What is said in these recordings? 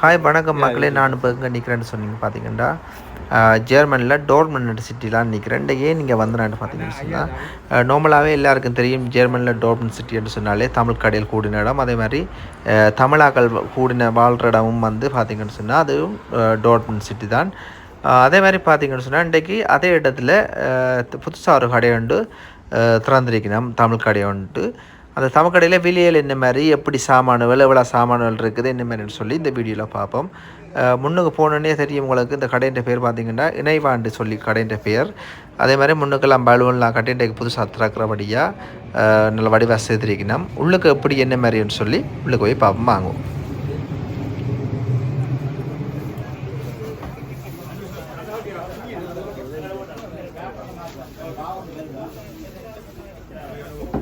Hi வணக்கம் மக்களே. நான் இப்போ எங்கே நிற்கிறேன்னு சொன்னீங்க பார்த்தீங்கன்னா ஜெர்மனியில் டோர்மன் சிட்டிலாம் நிற்கிறேன் ஏன் நீங்கள் வந்தனான்னு பார்த்தீங்கன்னு சொன்னால் நார்மலாகவே எல்லாருக்கும் தெரியும் ஜெர்மனியில் டோர்மன் சிட்டின்னு சொன்னாலே தமிழ் கடையில் கூடின இடம். அதே மாதிரி தமிழாக்கள் கூடின வாழ்கிற இடமும் வந்து பார்த்தீங்கன்னு சொன்னால் அதுவும் டோர்மன் சிட்டி தான். அதே மாதிரி பார்த்தீங்கன்னு சொன்னால் இன்றைக்கி அதே இடத்துல புதுசாக ஒரு கடை உண்டு திறந்திருக்கணும் தமிழ் கடை உண்டு அந்த தமக்கடையில் கடையில் என்ன மாதிரி எப்படி சாமானுகள் எவ்வளோ சாமானுகள் இருக்குது என்ன மாதிரின்னு சொல்லி இந்த வீடியோவில் பார்ப்போம். முன்னுக்கு போனோடனே தெரியும் உங்களுக்கு இந்த கடையின் பேர் பார்த்தீங்கன்னா இணைவாண்டு சொல்லி கடையின் பேர். அதே மாதிரி முன்னுக்கெல்லாம் பலூன்லாம் கட்டி இன்றைக்கு புதுசாக திறக்கிறபடியாக நல்ல வடிவாக செய்திருக்கணும் உள்ளுக்கு எப்படி என்ன மாதிரின்னு சொல்லி உள்ளுக்கு போய் பார்ப்போம். வாங்குவோம்.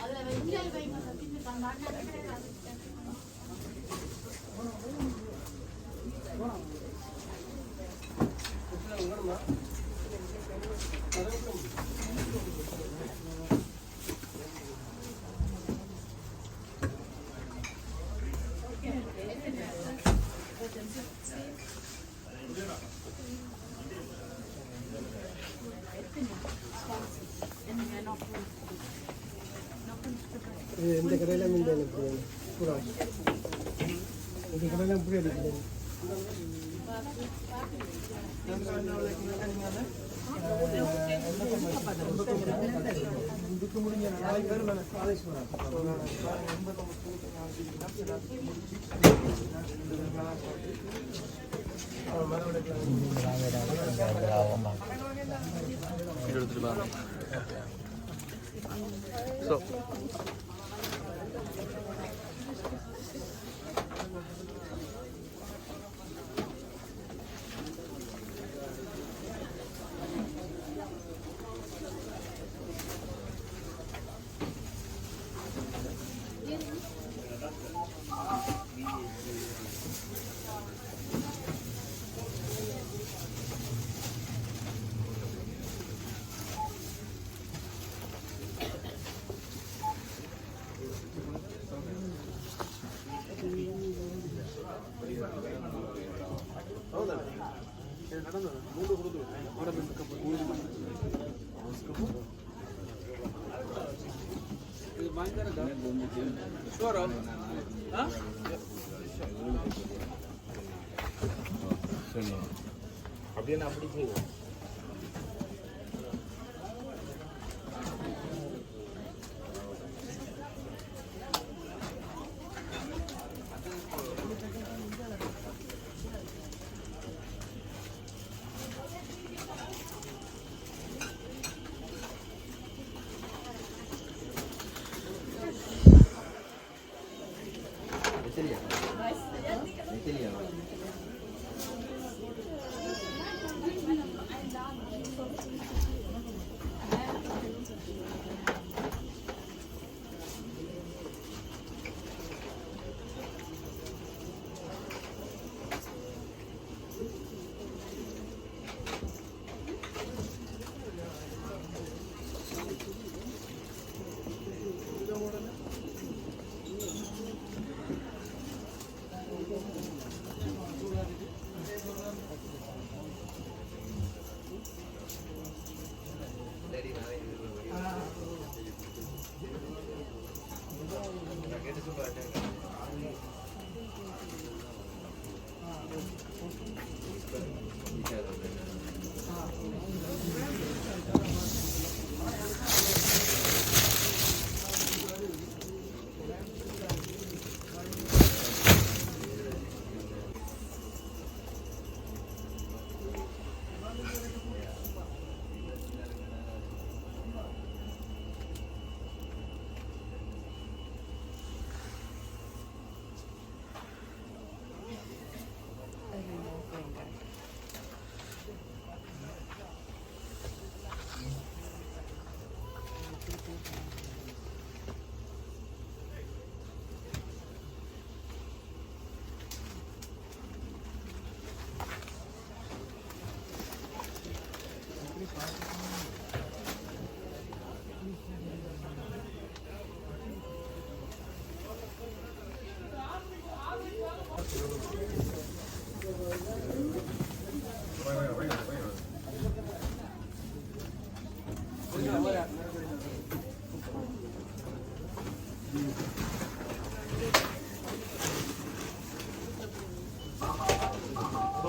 அதுல வெஜிடபிள் பைமா பின்னு பண்ணாங்க இது இந்த கடையில் இந்த எனக்கு பூரா இந்த கடையில் இப்படி அடிக்குது இதுக்கு முடிஞ்ச நாளைக்கு பேர் நான் காலேஜ் So, அப்படின்னு அப்படி செய்வோம் Nithiliya Nithiliya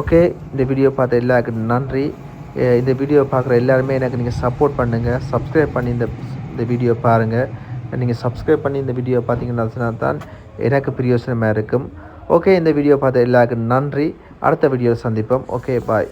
Okay இந்த வீடியோ பார்த்த எல்லாருக்கும் நன்றி. இந்த வீடியோ பார்க்குற எல்லாருமே எனக்கு நீங்கள் சப்போர்ட் பண்ணுங்கள் சப்ஸ்கிரைப் பண்ணி இந்த இந்த வீடியோ பாருங்கள் நீங்கள் சப்ஸ்கிரைப் பண்ணி இந்த வீடியோ பார்த்தீங்கன்னா தான் எனக்கு பிரியோசனமாக இருக்கும். ஓகே இந்த வீடியோ பார்த்த எல்லாருக்கும் நன்றி. அடுத்த வீடியோவில் சந்திப்போம். Okay bye